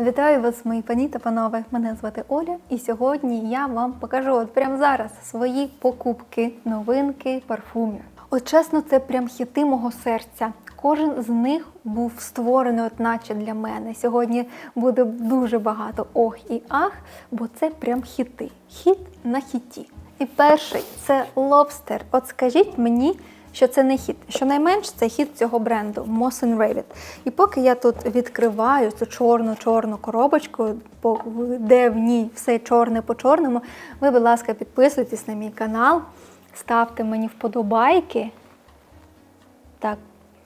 Вітаю вас, мої пані та панове. Мене звати Оля, і сьогодні я вам покажу от прямо зараз свої покупки, новинки, парфумів. От чесно, це прям хіти мого серця. Кожен з них був створений, от наче для мене. Сьогодні буде дуже багато ох і ах, бо це прям хіти. Хіт на хіті. І перший це лобстер. От скажіть мені, що це не хіт. Щонайменш це хіт цього бренду Moss Rabbit. І поки я тут відкриваю цю чорну-чорну коробочку, де в ній все чорне по чорному, ви, будь ласка, підписуйтесь на мій канал, ставте мені вподобайки. Так,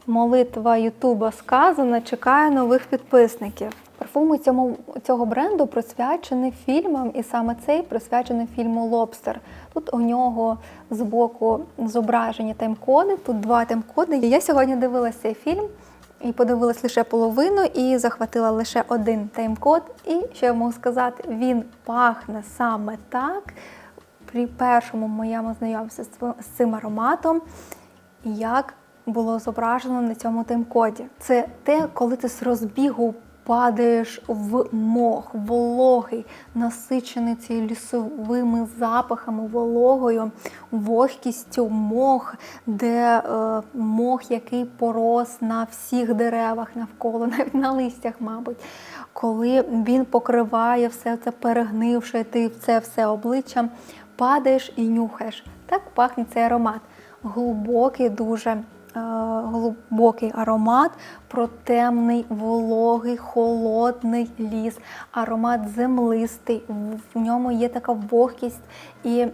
молитва Ютуба сказана, чекаю нових підписників. Парфуми цьому, цього бренду присвячені фільмам, і саме цей присвячений фільму Лобстер. Тут у нього збоку зображені тайм-коди, тут два тайм-коди. Я сьогодні дивилася цей фільм і подивилась лише половину, і захватила лише один тайм-код. І що я можу сказати, він пахне саме так. При першому моєму знайомстві з- з цим ароматом, як було зображено на цьому тайм-коді. Це те, коли ти з розбігу падаєш в мох, вологий, насичений цією лісовими запахами, вологою, вогкістю мох, де е, мох, який порос на всіх деревах навколо, навіть на листях, мабуть. Коли він покриває все це перегнивше, ти це все обличчям падаєш і нюхаєш. Так пахне цей аромат. Глибокий, дуже е, глибокий аромат про темний, вологий, холодний ліс, аромат землистий. В- ньому є така вогкість і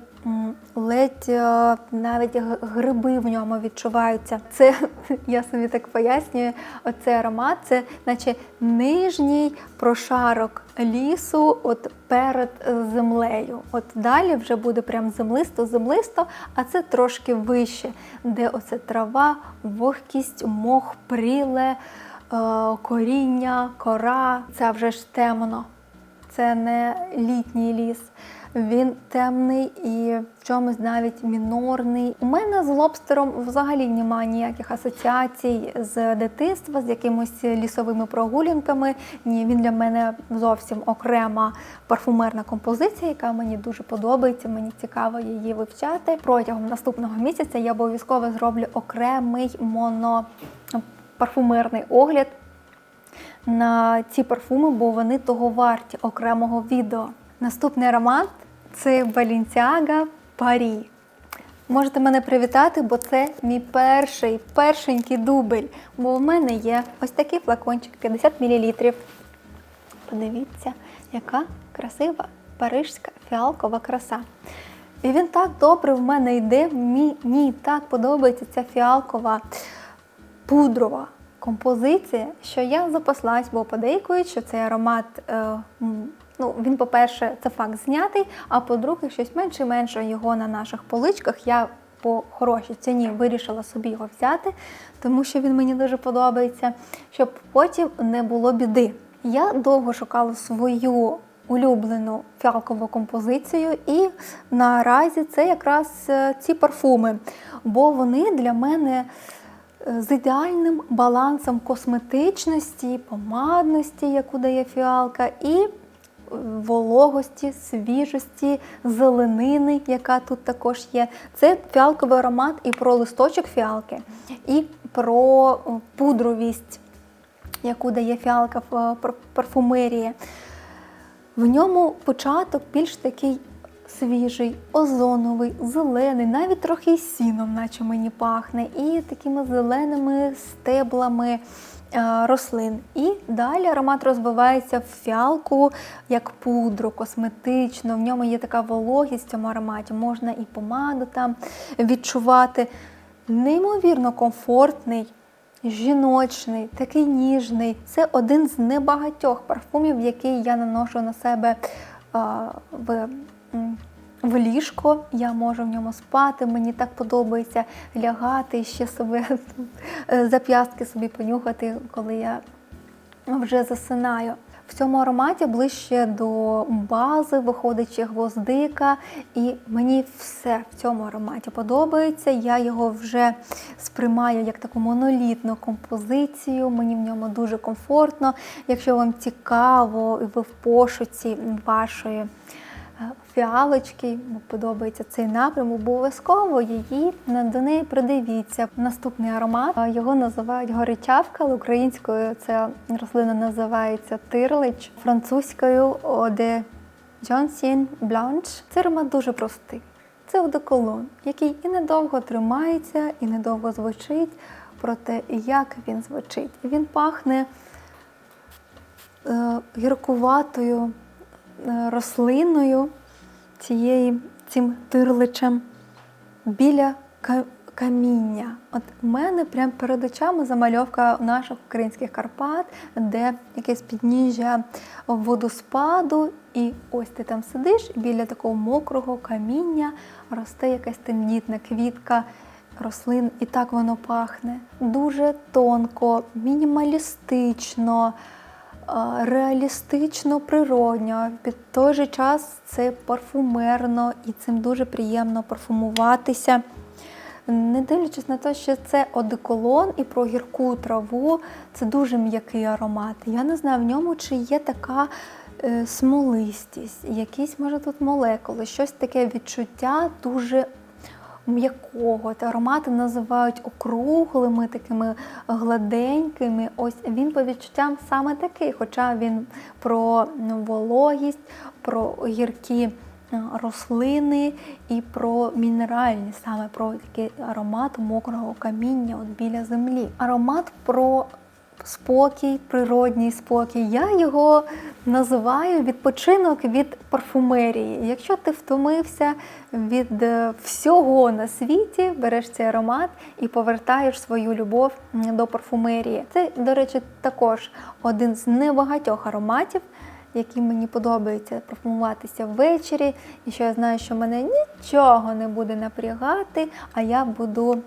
ледь е, навіть гриби в ньому відчуваються. Це я собі так пояснюю. Оцей аромат це наче нижній прошарок лісу, от перед е, землею. От далі вже буде прям землисто-землисто, а це трошки вище, де оце трава, вогкість, мох, пріле, коріння, кора. Це вже ж темно. Це не літній ліс. Він темний і в чомусь навіть мінорний. У мене з лобстером взагалі немає ніяких асоціацій з дитинства, з якимось лісовими прогулянками. Ні, він для мене зовсім окрема парфумерна композиція, яка мені дуже подобається. Мені цікаво її вивчати. Протягом наступного місяця я обов'язково зроблю окремий монопарфумерний огляд на ці парфуми, бо вони того варті окремого відео. Наступний аромат це Balenciaga Paris. Можете мене привітати, бо це мій перший, першенький дубль. Бо в мене є ось такий флакончик 50 мл. Подивіться, яка красива парижська фіалкова краса. І він так добре в мене йде. Мені так подобається ця фіалкова пудрова композиція, що я запаслась, бо подейкують, що цей аромат, е, ну, він, по-перше, це факт знятий, а по-друге, щось менше і менше його на наших поличках. Я по хорошій ціні вирішила собі його взяти, тому що він мені дуже подобається, щоб потім не було біди. Я довго шукала свою улюблену фіалкову композицію, і наразі це якраз е, ці парфуми, бо вони для мене з ідеальним балансом косметичності, помадності, яку дає фіалка, і е, вологості, свіжості, зеленини, яка тут також є. Це фіалковий аромат і про листочок фіалки, і про е, пудровість, яку дає фіалка в е, парфумерії. В ньому початок більш такий свіжий, озоновий, зелений, навіть трохи сіном, наче мені пахне, і такими зеленими стеблами е, рослин. І далі аромат розвивається в фіалку як пудру, косметично. В ньому є така вологість в цьому ароматі. Можна і помаду там відчувати. Неймовірно комфортний. Жіночний, такий ніжний. Це один з небагатьох парфумів, який я наношу на себе а, в, в ліжко. Я можу в ньому спати. Мені так подобається лягати ще себе зап'ястки собі понюхати, коли я вже засинаю. В цьому ароматі ближче до бази виходить ще гвоздика, і мені все в цьому ароматі подобається. Я його вже сприймаю як таку монолітну композицію. Мені в ньому дуже комфортно. Якщо вам цікаво і ви в пошуці вашої е, фіалочки, вам подобається цей напрям, обов'язково її до неї придивіться. Наступний аромат е, його називають горичавка, але українською ця рослина називається тирлич, французькою оде Джонсін Бланш. Цей аромат дуже простий. Це одеколон, який і недовго тримається, і недовго звучить. Проте, як він звучить, він пахне е, гіркуватою е, рослиною цієї, цим тирличем біля каміння. От у мене прямо перед очами замальовка наших українських Карпат, де якесь підніжжя водоспаду, і ось ти там сидиш, і біля такого мокрого каміння росте якась тендітна квітка. Рослин, і так воно пахне. Дуже тонко, мінімалістично, е, реалістично, природньо. Під той же час це парфумерно і цим дуже приємно парфумуватися. Не дивлячись на те, що це одеколон і про гірку траву, це дуже м'який аромат. Я не знаю в ньому, чи є така е, смолистість, якісь, може, тут молекули, щось таке відчуття дуже м'якого. Та аромати називають округлими, такими гладенькими. Ось він по відчуттям саме такий, хоча він про вологість, про гіркі е, рослини і про мінеральні, саме про такий аромат мокрого каміння от біля землі. Аромат про спокій, природній спокій. Я його називаю відпочинок від парфумерії. Якщо ти втомився від е, всього на світі, береш цей аромат і повертаєш свою любов до парфумерії. Це, до речі, також один з небагатьох ароматів. Які мені подобається парфумуватися ввечері, і що я знаю, що мене нічого не буде напрягати, а я буду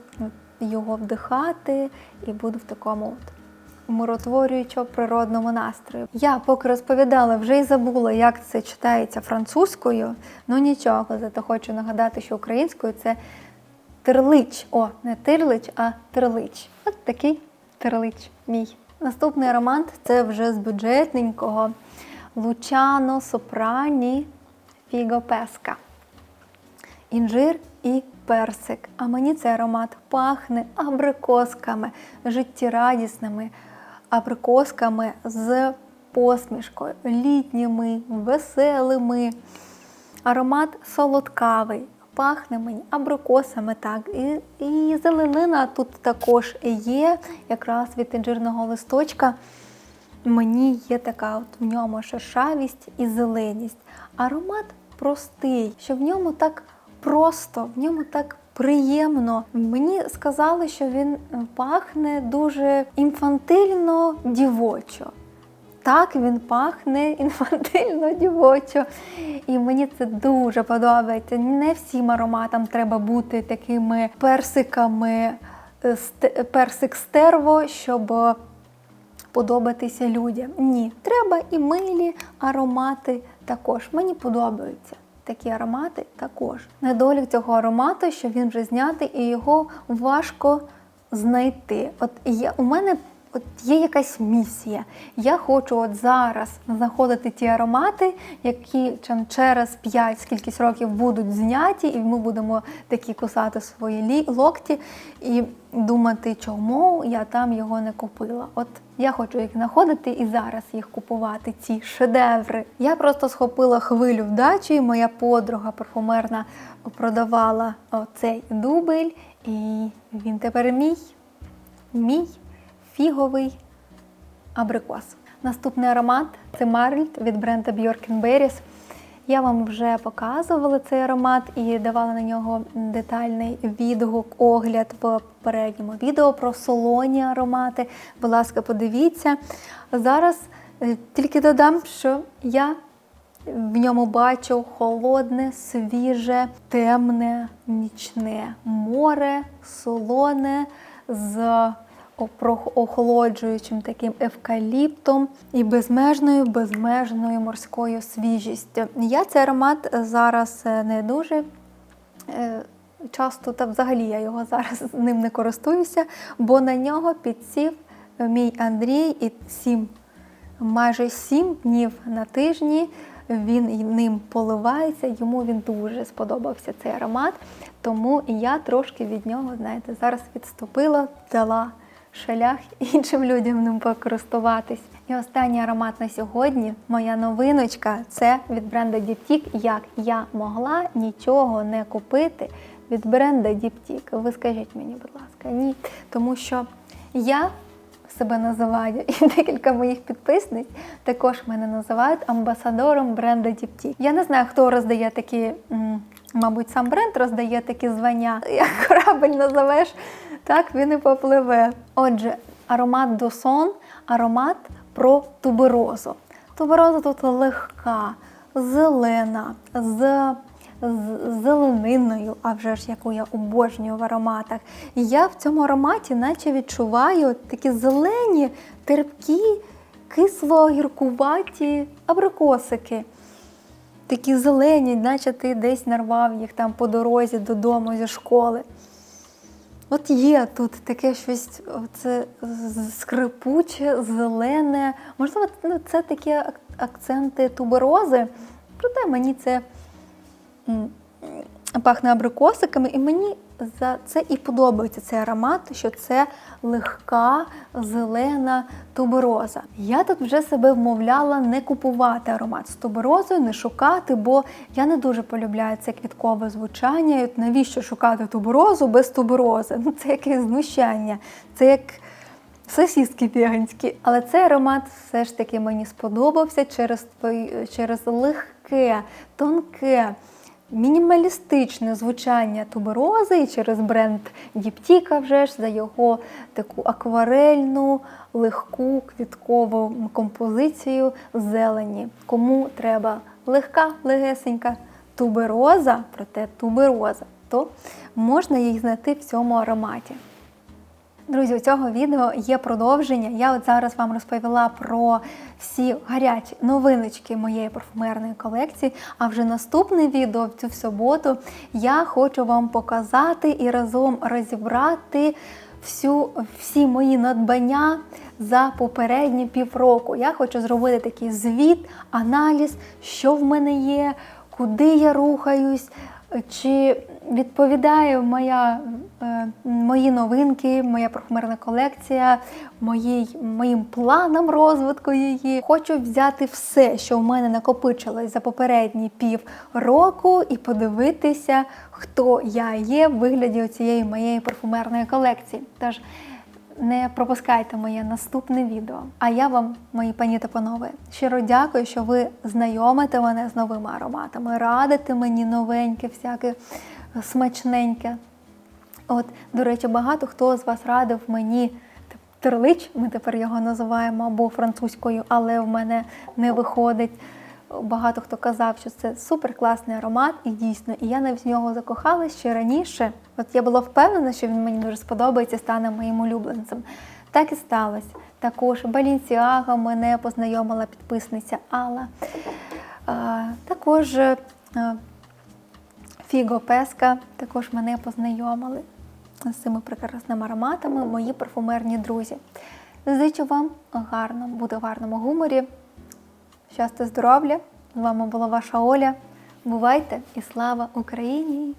його вдихати і буду в такому от умиротворюючо природному настрою. Я поки розповідала, вже й забула, як це читається французькою. Ну нічого, зато хочу нагадати, що українською це терлич. О, не тирлич, а терлич. От такий терлич мій. Наступний аромат це вже з бюджетненького Лучано Сопрані Фіго Песка. Інжир і персик. А мені цей аромат пахне абрикосками, життєрадісними абрикосками з посмішкою, літніми, веселими. Аромат солодкавий. Пахне мені абрикосами, так. І, і зеленина тут також є, якраз від інжирного листочка. Мені є така от в ньому шершавість і зеленість. Аромат простий, що в ньому так просто, в ньому так приємно. Мені сказали, що він пахне дуже інфантильно дівочо. Так, він пахне інфантильно дівочо. І мені це дуже подобається. Не всім ароматам треба бути такими персиками, персик стерво, щоб подобатися людям. Ні, треба і милі аромати також. Мені подобаються. Такі аромати також. Недолік цього аромату, що він вже знятий і його важко знайти. От є, у мене от є якась місія. Я хочу от зараз знаходити ті аромати, які чим через 5 скількись років будуть зняті, і ми будемо такі кусати свої локті і думати, чому я там його не купила. От я хочу їх знаходити і зараз їх купувати, ці шедеври. Я просто схопила хвилю вдачі. Моя подруга парфумерна продавала цей дубль, і він тепер мій. Мій фіговий абрикос. Наступний аромат це Марльт від бренда Bjork Berries. Я вам вже показувала цей аромат і давала на нього детальний відгук, огляд в попередньому відео про солоні аромати. Будь ласка, подивіться. Зараз е, тільки додам, що я в ньому бачу холодне, свіже, темне, нічне море, солоне з охолоджуючим таким евкаліптом і безмежною, безмежною морською свіжістю. Я цей аромат зараз е, не дуже е, часто, та взагалі я його зараз ним не користуюся, бо на нього підсів мій Андрій і сім, майже сім днів на тижні. Він ним поливається, йому він дуже сподобався цей аромат, тому я трошки від нього, знаєте, зараз відступила, дала шалях іншим людям ним покористуватись. І останній аромат на сьогодні, моя новиночка, це від бренду Diptyque. Як я могла нічого не купити від бренду Diptyque? Ви скажіть мені, будь ласка, ні. Тому що я себе називаю, і декілька моїх підписниць також мене називають амбасадором бренду Diptyque. Я не знаю, хто роздає такі, мабуть, сам бренд роздає такі звання. Як корабель називеш, так він і попливе. Отже, аромат Досон, аромат про туберозу. Тубероза тут легка, зелена, з з зелениною, а вже ж яку я обожнюю в ароматах. І я в цьому ароматі наче відчуваю такі зелені, терпкі, кисло-гіркуваті абрикосики. Такі зелені, наче ти десь нарвав їх там по дорозі додому зі школи. От є тут таке щось це скрипуче, зелене. Можливо, ну, це такі ак- акценти туберози, проте мені це пахне абрикосиками, і мені за це і подобається цей аромат, що це легка, зелена тубероза. Я тут вже себе вмовляла не купувати аромат з туберозою, не шукати, бо я не дуже полюбляю це квіткове звучання. І от навіщо шукати туберозу без туберози? Ну це якесь знущання. Це як сосіски веганські. Але цей аромат все ж таки мені сподобався через, твої- через легке, тонке. Мінімалістичне звучання туберози і через бренд Діптіка вже ж за його таку акварельну, легку квіткову композицію зелені. Кому треба легка, легесенька тубероза, проте тубероза, то можна їх знайти в цьому ароматі. Друзі, у цього відео є продовження. Я от зараз вам розповіла про всі гарячі новиночки моєї парфумерної колекції. А вже наступне відео в цю суботу я хочу вам показати і разом розібрати всю, всі мої надбання за попередні півроку. Я хочу зробити такий звіт, аналіз, що в мене є, куди я рухаюсь. Чи відповідає моя, мої новинки, моя парфумерна колекція, моїй, моїм планам розвитку її? Хочу взяти все, що в мене накопичилось за попередні пів року, і подивитися, хто я є в вигляді цієї моєї парфумерної колекції. Тож не пропускайте моє наступне відео. А я вам, мої пані та панове, щиро дякую, що ви знайомите мене з новими ароматами, радите мені новеньке, всяке смачненьке. От, до речі, багато хто з вас радив мені терлич, ми тепер його називаємо або французькою, але в мене не виходить. Багато хто казав, що це супер класний аромат, і дійсно, і я навіть в нього закохалась ще раніше. От я була впевнена, що він мені дуже сподобається, стане моїм улюбленцем. Так і сталося. Також Балінсіага мене познайомила підписниця Алла. Також е, Фіго Песка також мене познайомили з цими прекрасними ароматами, мої парфумерні друзі. Зичу вам гарно, буде в гарному гуморі. Щастя, здоров'я! З вами була ваша Оля. Бувайте і слава Україні!